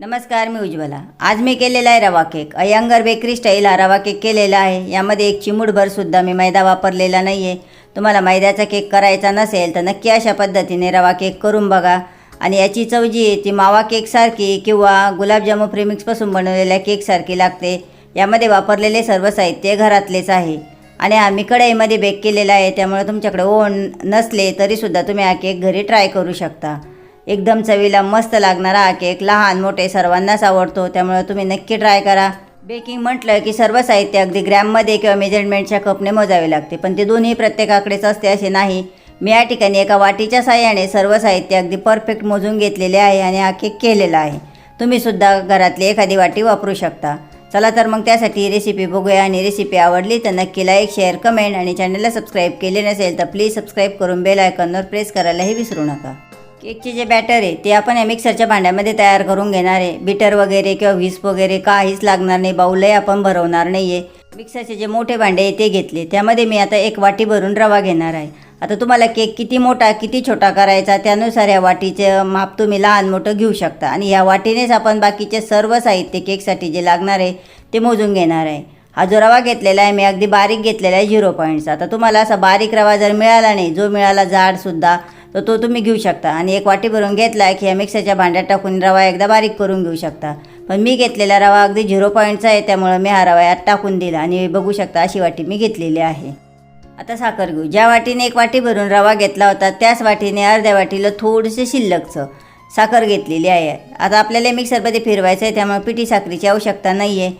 नमस्कार मी उज्ज्वला. आज मी केलेला आहे रवा केक. अयंगर बेकरी स्टाईल हा रवा केक केलेला आहे. यामध्ये एक चिमूटभरसुद्धा मी मैदा वापरलेला नाही आहे तुम्हाला मैद्याचा केक करायचा नसेल तर नक्की अशा पद्धतीने रवा केक करून बघा. आणि याची चव जी आहे ती मावा केकसारखी किंवा गुलाबजामुन प्रेमिक्सपासून बनवलेल्या केकसारखी लागते. यामध्ये वापरलेले सर्व साहित्य घरातलेच आहे. आणि आम्ही कढईमध्ये बेक केलेला आहे त्यामुळे तुमच्याकडे ओन नसले तरीसुद्धा तुम्ही हा केक घरी ट्राय करू शकता. एकदम चवीला मस्त लागणारा हा केक. लहान मोठे सर्वांनाच आवडतो. त्यामुळे तुम्ही नक्की ट्राय करा. बेकिंग म्हटलं की सर्व साहित्य अगदी ग्रॅममध्ये किंवा मेजरमेंटच्या कपने मोजावे लागते. पण ते दोन्ही प्रत्येकाकडेच असते असे नाही. मी या ठिकाणी एका वाटीच्या साह्याने सर्व साहित्य अगदी परफेक्ट मोजून घेतलेले आहे आणि हा केक केलेला आहे. तुम्हीसुद्धा घरातली एखादी वाटी वापरू शकता. चला तर मग त्यासाठी रेसिपी बघूया आणि रेसिपी आवडली तर नक्की लाईक शेअर कमेंट आणि चॅनलला सबस्क्राईब केले नसेल तर प्लीज सबस्क्राईब करून बेल आयकॉनवर प्रेस करायलाही विसरू नका. केकचे जे बॅटर आहे ते आपण या मिक्सरच्या भांड्यामध्ये तयार करून घेणार आहे. बिटर वगैरे किंवा व्हिस्प वगैरे काहीच लागणार नाही बाऊलही आपण भरवणार नाही आहे मिक्सरचे जे मोठे भांडे आहे ते घेतले. त्यामध्ये मी आता एक वाटी भरून रवा घेणार आहे. आता तुम्हाला केक किती मोठा किती छोटा करायचा त्यानुसार या वाटीचे माप तुम्ही लहान मोठं घेऊ शकता. आणि या वाटीनेच आपण बाकीचे सर्व साहित्य केकसाठी जे लागणार आहे ते मोजून घेणार आहे. हा जो रवा घेतलेला आहे मी अगदी बारीक घेतलेला आहे झिरो पॉईंटचा आता तुम्हाला असा बारीक रवा जर मिळाला नाही जो मिळाला जाडसुद्धा तर तो तुम्ही घेऊ शकता. आणि एक वाटी भरून घेतला की या मिक्सरच्या भांड्यात टाकून रवा एकदा बारीक करून घेऊ शकता. पण मी घेतलेला रवा अगदी झिरो पॉईंटचा आहे त्यामुळं मी हा रवा यात टाकून दिला आणि बघू शकता अशी वाटी मी घेतलेली आहे. आता साखर घेऊ. ज्या वाटीने एक वाटी भरून रवा घेतला होता त्याच वाटीने अर्ध्या वाटीला थोडंसं शिल्लकचं साखर घेतलेली आहे. आता आपल्याला मिक्सरमध्ये फिरवायचं आहे त्यामुळे पिठी साखरेची आवश्यकता नाही आहे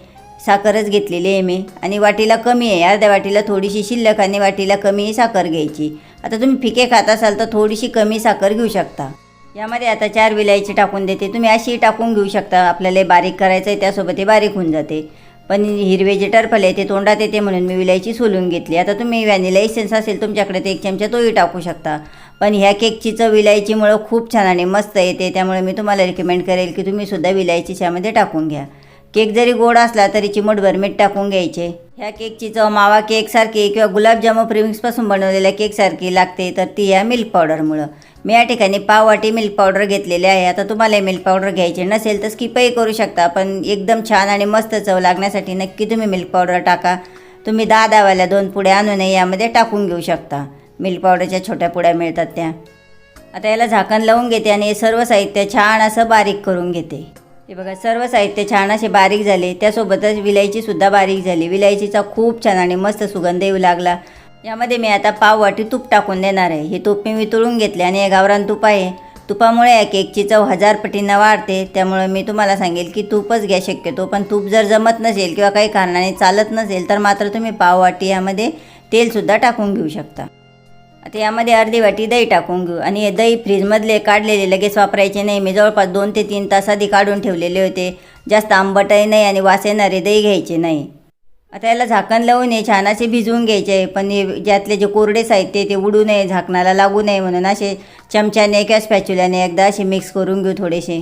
साखरच घेतलेली आहे मी. आणि वाटीला कमी आहे. अर्ध्या वाटीला थोडीशी शिल्लक आणि वाटीला कमी साखर घ्यायची. आता तुम्ही फिके खात असाल तर थोडीशी कमी साखर घेऊ शकता. यामध्ये आता चार विलायची टाकून देते. तुम्ही अशी टाकून घेऊ शकता. आपल्याला बारीक करायचं आहे त्यासोबत हे बारीक होऊन जाते. पण हिरवे जे टर्फल आहे ते तोंडात येते म्हणून मी विलायची सोलून घेतली. आता तुम्ही व्हॅनिला एसेन्स असेल तुमच्याकडे ते एक चमचा तोही टाकू शकता. पण ह्या केकची चव विलायचीमुळं खूप छान आणि मस्त येते. त्यामुळे मी तुम्हाला रिकमेंड करेल की तुम्ही सुद्धा विलायची ह्यामध्ये टाकून घ्या. केक जरी गोड असला तरी चिमटभर मीठ टाकून घ्यायचे. ह्या केकची चव मावा केकसारखी किंवा गुलाबजामुन प्रिमिक्सपासून बनवलेल्या केकसारखी लागते तर ती या मिल्क पावडरमुळं. मी या ठिकाणी पाव वाटी मिल्क पावडर घेतलेली आहे. आता तुम्हाला मिल्क पावडर घ्यायची नसेल तर स्किपही करू शकता पण एकदम छान आणि मस्त चव लागण्यासाठी नक्की तुम्ही मिल्क पावडर टाका. तुम्ही दहा दहावाल्या दोन पुड्या आणूनही यामध्ये टाकून घेऊ शकता. मिल्क पावडरच्या छोट्या पुड्या मिळतात त्या. आता याला झाकण लावून घेते आणि हे सर्व साहित्य छान असं बारीक करून घेते. हे बघा सर्व साहित्य छान असे बारीक झाले. त्यासोबतच विलायचीसुद्धा बारीक झाली. विलायचीचा खूप छान आणि मस्त सुगंध येऊ लागला. यामध्ये मी आता पाव वाटी तूप टाकून देणार आहे. हे तूप मी वितळून घेतले आणि हे गावरान तूप आहे. तुपामुळे या केकची चव हजार पटींना वाढते. त्यामुळे मी तुम्हाला सांगेल की तूपच घ्या शक्यतो. पण तूप जर जमत नसेल किंवा काही कारणाने चालत नसेल तर मात्र तुम्ही पाव वाटी यामध्ये तेलसुद्धा टाकून घेऊ शकता. आता यामध्ये अर्धी वाटी दही टाकून घेऊ. आणि हे दही फ्रीजमधले काढलेले लगेच वापरायचे नाही. मी जवळपास दोन ते तीन तास आधी काढून ठेवलेले होते. जास्त आंबटही नाही आणि वास येणारे दही घ्यायचे नाही. आता याला झाकण लावून हे छान असे भिजवून घ्यायचे. आहे पण हे ज्यातले जे कोरडे साहित्य ते उडू नये झाकणाला लागू नये म्हणून असे चमच्याने किंवा स्पॅच्युल्याने एकदा असे मिक्स करून घेऊ थोडेसे.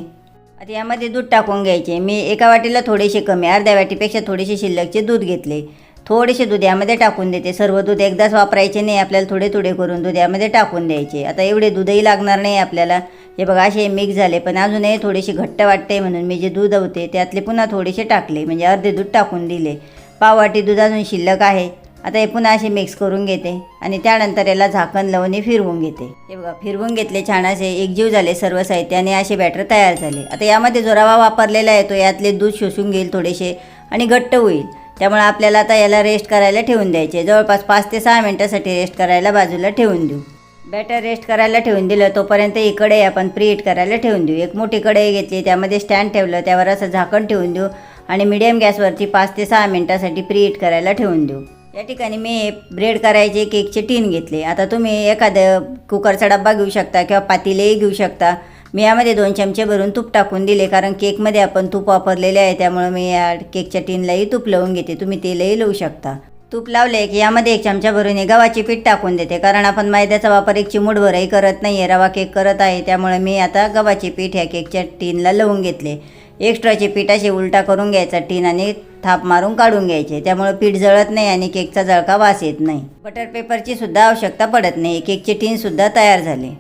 आता यामध्ये दूध टाकून घ्यायचे. मी एका वाटीला थोडेसे कमी अर्ध्या वाटीपेक्षा थोडेसे शिल्लकचे दूध घेतले. थोडेसे दूध यामध्ये टाकून देते. सर्व दूध एकदाच वापरायचे नाही आपल्याला थोडे थोडे करून दूध यामध्ये टाकून द्यायचे. आता एवढे दूधही लागणार नाही आपल्याला. हे बघा असे मिक्स झाले. पण अजूनही थोडेसे घट्ट वाटते म्हणून मी जे दूध होते त्यातले पुन्हा थोडेसे टाकले. म्हणजे अर्धे दूध टाकून दिले. पाववाटी दूध अजून शिल्लक आहे. आता हे पुन्हा असे मिक्स करून घेते. आणि त्यानंतर याला झाकण लावून हे फिरवून घेते. हे बघा फिरवून घेतले छान असे. एकजीव झाले सर्व साहित्य आणि असे बॅटर तयार झाले. आता यामध्ये जो रवा वापरलेला आहे तो यातले दूध शोषून घेईल थोडेसे आणि घट्ट होईल. त्यामुळे आपल्याला आता याला रेस्ट करायला ठेवून द्यायचे. जवळपास पाच ते सहा मिनटासाठी रेस्ट करायला बाजूला ठेवून देऊ. बॅटर रेस्ट करायला ठेवून दिलं तोपर्यंत ही कढई आपण प्रीहीट करायला ठेवून देऊ. एक मोठी कढई घेतली त्यामध्ये स्टँड ठेवलं त्यावर असं झाकण ठेवून देऊ आणि मिडियम गॅसवरती पाच ते सहा मिनटासाठी प्रीहीट करायला ठेवून देऊ. या ठिकाणी मी ब्रेड करायचे केकचे टीन घेतले. आता तुम्ही एखादं कुकरचा डब्बा घेऊ शकता किंवा पातीलेही घेऊ शकता. मी यामध्ये दोन चमचे भरून तूप टाकून दिले कारण केकमध्ये आपण तूप वापरलेले आहे त्यामुळे मी या केकच्या टीनलाही तूप लावून घेते. तुम्ही तेलही लावू शकता. तूप लावले की यामध्ये एक चमचा भरून हे गव्हाचे पीठ टाकून देते कारण आपण मैद्याचा वापर एक चिमूटभरही करत नाही आहे रवा केक करत आहे त्यामुळे मी आता गव्हाचे पीठ ह्या केकच्या टीनला लावून घेतले. एक्स्ट्राचे पीठ असे उलटा करून घ्यायचा टीन आणि थाप मारून काढून घ्यायचे त्यामुळे पीठ जळत नाही आणि केकचा जळका वास येत नाही. बटर पेपरची सुद्धा आवश्यकता पडत नाही केकचे टीनसुद्धा तयार झाले.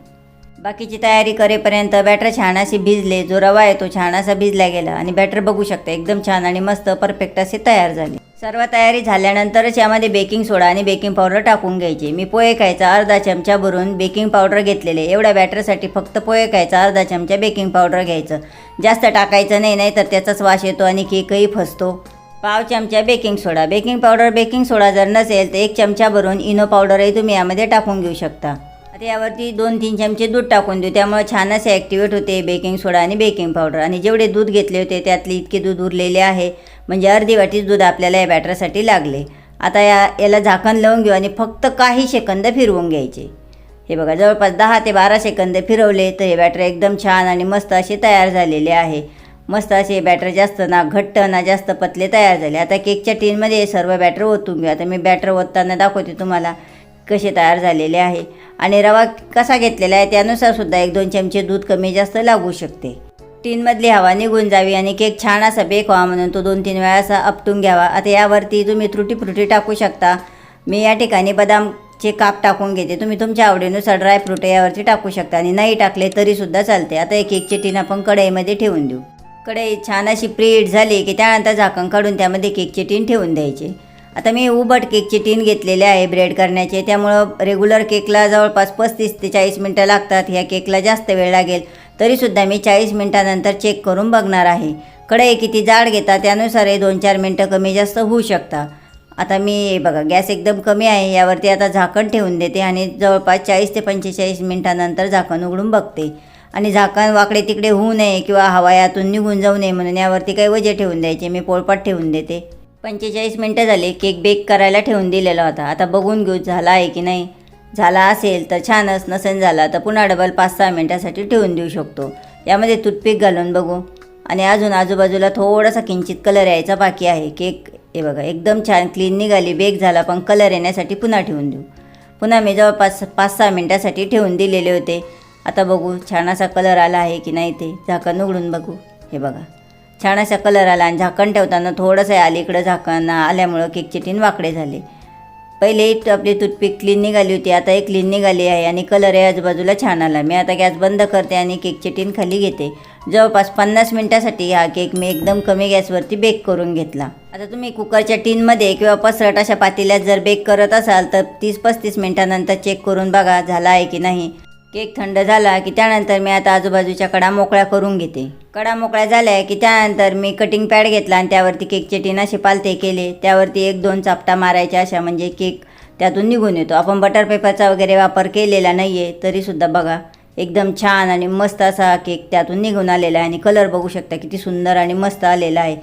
बाकीची तयारी करेपर्यंत बॅटर छान असे भिजले जो रवा आहे तो छान असा भिजला गेला आणि बॅटर बघू शकता एकदम छान आणि मस्त परफेक्ट असे तयार झाले. सर्व तयारी झाल्यानंतरच यामध्ये बेकिंग सोडा आणि बेकिंग पावडर टाकून घ्यायची. मी पोहे खायचा अर्धा चमचा भरून बेकिंग पावडर घेतलेले. एवढ्या बॅटरसाठी फक्त पोहे खायचा अर्धा चमचा बेकिंग पावडर घ्यायचं. जास्त टाकायचं नाही नाही तर त्याचाच वास येतो आणि केकही फसतो. पाव चमचा baking soda. Baking powder baking soda जर नसेल तर एक चमचा भरून इनो पावडरही तुम्ही यामध्ये टाकून घेऊ शकता. आता यावरती दोन तीन चमचे दूध टाकून देऊ. त्यामुळे छान असे ॲक्टिवेट होते बेकिंग सोडा आणि बेकिंग पावडर आणि जेवढे दूध घेतले होते त्यातले इतके दूध उरलेले आहे. म्हणजे अर्धी वाटीच दूध आपल्याला या बॅटरसाठी लागले. आता या याला झाकण लावून घेऊ आणि फक्त काही सेकंद फिरवून घ्यायचे. हे बघा जवळपास दहा ते बारा सेकंद फिरवले तर हे बॅटर एकदम छान आणि मस्त असे तयार झालेले आहे. मस्त असे बॅटर जास्त ना घट्ट ना जास्त पतले तयार झाले. आता केकच्या टीनमध्ये सर्व बॅटर ओतून घेऊ. आता मी बॅटर ओतताना दाखवते तुम्हाला. कसे तयार झालेले आहे आणि रवा कसा घेतलेला आहे त्यानुसार सुद्धा एक दोन चमचे दूध कमी जास्त लागू शकते. टीनमधली हवा निघून जावी आणि केक छान असा बेक व्हावा म्हणून तो दोन तीन वेळा असा आपटून घ्यावा. आता यावरती तुम्ही त्रुटी फ्रुटी टाकू शकता. मी या ठिकाणी बदामचे काप टाकून घेते. तुम्ही तुमच्या आवडीनुसार ड्रायफ्रूट यावरती टाकू शकता आणि नाही टाकले तरीसुद्धा चालते. आता एक केकची टीन आपण कढईमध्ये ठेवून देऊ. कढई छान अशी प्रीट झाली की त्यानंतर झाकण काढून त्यामध्ये केकची टीन ठेवून द्यायची. आता मी उबट केकची टीन घेतलेले आहे ब्रेड करण्याचे. त्यामुळं रेग्युलर केकला जवळपास पस्तीस ते चाळीस मिनटं लागतात. ह्या केकला जास्त वेळ लागेल. तरीसुद्धा मी चाळीस मिनटानंतर चेक करून बघणार आहे. कढई किती जाड घेता त्यानुसार हे दोन चार मिनटं कमी जास्त होऊ शकता. आता मी बघा गॅस एकदम कमी आहे. यावरती आता झाकण ठेवून देते आणि जवळपास चाळीस ते पंचेचाळीस मिनटानंतर झाकण उघडून बघते. आणि झाकण वाकडे तिकडे होऊ नये किंवा हवा यातून निघून जाऊ नये म्हणून यावरती काही वजे ठेवून द्यायचे. मी पोळपाट ठेवून देते. पंचेचाळीस मिनटं झाले. केक बेक करायला ठेवून दिलेला होता. आता बघून घेऊ झाला आहे की नाही. झाला असेल तर छानच नसेल झाला तर पुन्हा डबल पाच सहा मिनटासाठी ठेवून देऊ शकतो. यामध्ये टूथपिक घालून बघू. आणि अजून आजूबाजूला थोडासा किंचित कलर यायचा बाकी आहे. केक हे बघा एकदम छान क्लीन निघाली. बेक झाला पण कलर येण्यासाठी पुन्हा ठेवून देऊ. पुन्हा मी जवळपास पाच सहा मिनटासाठी ठेवून दिलेले होते. आता बघू छान असा कलर आला आहे की नाही ते. झाकण उघडून बघू. हे बघा. छान असा कलर आला आणि झाकण ठेवताना थोडंसं अलीकडं झाकण आल्यामुळं केकचे टीन वाकडे झाले. पहिले आपली टूथपिक क्लीन निघाली होती आता एक क्लीन निघाली आहे आणि कलर आहे आजूबाजूला छान आला. मी आता गॅस बंद करते आणि केकची टीन खाली घेते. जवळपास पन्नास मिनटासाठी हा केक मी एकदम कमी गॅसवरती बेक करून घेतला. आता तुम्ही कुकरच्या टीनमध्ये किंवा पसरट अशा पातेल्यात जर बेक करत असाल तर तीस पस्तीस मिनटानंतर चेक करून बघा झाला आहे की नाही. केक थंड झाला की त्यानंतर मी आता आजूबाजूच्या कडा मोकळ्या करून घेते. कडा मोकळ्या झाल्या की त्यानंतर मी कटिंग पॅड घेतला आणि त्यावरती केकचे टीन असे पालते केले. त्यावरती एक दोन चापटा मारायच्या अशा म्हणजे केक त्यातून निघून येतो. आपण बटर पेपरचा वगैरे वापर केलेला नाही आहे तरीसुद्धा बघा एकदम छान आणि मस्त असा केक त्यातून निघून आलेला आहे. आणि कलर बघू शकता किती सुंदर आणि मस्त आलेला आहे.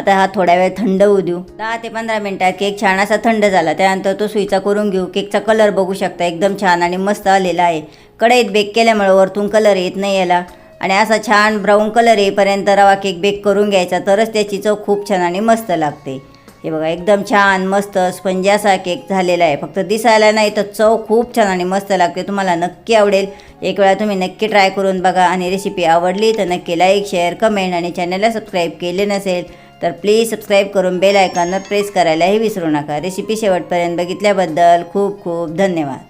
आता हा थोड्या वेळ थंड होऊ देऊ. दहा ते पंधरा मिनटात केक छान असा थंड झाला. त्यानंतर तो सुईचा करून घेऊ. केकचा कलर बघू शकता. एकदम छान आणि मस्त आलेला आहे. कढईत बेक केल्यामुळे वरतून कलर येत नाही याला. आणि असा छान ब्राऊन कलर येईपर्यंत रवा केक बेक करून घ्यायचा. तरच त्याची चव खूप छान आणि मस्त लागते. हे बघा एकदम छान मस्त स्पंजी असा केक झालेला आहे. फक्त दिसायला नाही तर चव खूप छान आणि मस्त लागते. तुम्हाला नक्की आवडेल. एक वेळा तुम्ही नक्की ट्राय करून बघा. आणि रेसिपी आवडली तर नक्की लाईक शेअर कमेंट आणि चॅनलला सबस्क्राईब केले नसेल तर प्लीज सबस्क्राईब करून बेल आयकॉनवर प्रेस करायलाही विसरू नका. रेसिपी शेवटपर्यंत बघितल्याबद्दल खूप खूप धन्यवाद.